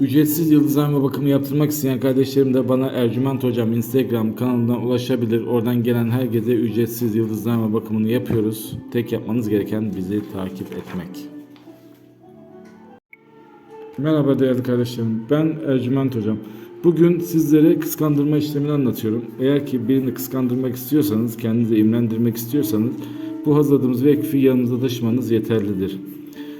Ücretsiz yıldızlama bakımı yaptırmak isteyen kardeşlerim de bana Ercüment Hocam Instagram kanalından ulaşabilir. Oradan gelen herkese ücretsiz yıldızlama bakımını yapıyoruz. Tek yapmanız gereken bizi takip etmek. Merhaba değerli kardeşlerim. Ben Ercüment Hocam. Bugün sizlere kıskandırma işlemini anlatıyorum. Eğer ki birini kıskandırmak istiyorsanız, kendinizi imrendirmek istiyorsanız bu hazırladığımız vekfi yanınızda taşımanız yeterlidir.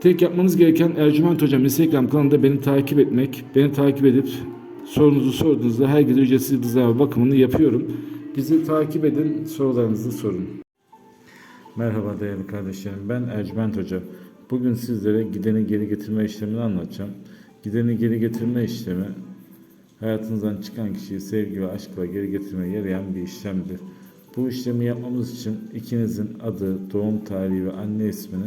Tek yapmanız gereken Ercüment Hocam Instagram kanalında beni takip etmek. Beni takip edip sorunuzu sorduğunuzda herkese ücretsiz yıldızlama bakımını yapıyorum. Bizi takip edin, sorularınızı sorun. Merhaba değerli kardeşlerim. Ben Ercüment Hoca. Bugün sizlere gideni geri getirme işlemini anlatacağım. Gideni geri getirme işlemi hayatınızdan çıkan kişiyi sevgi ve aşkla geri getirmeye yarayan bir işlemdir. Bu işlemi yapmamız için ikinizin adı, doğum tarihi ve anne ismini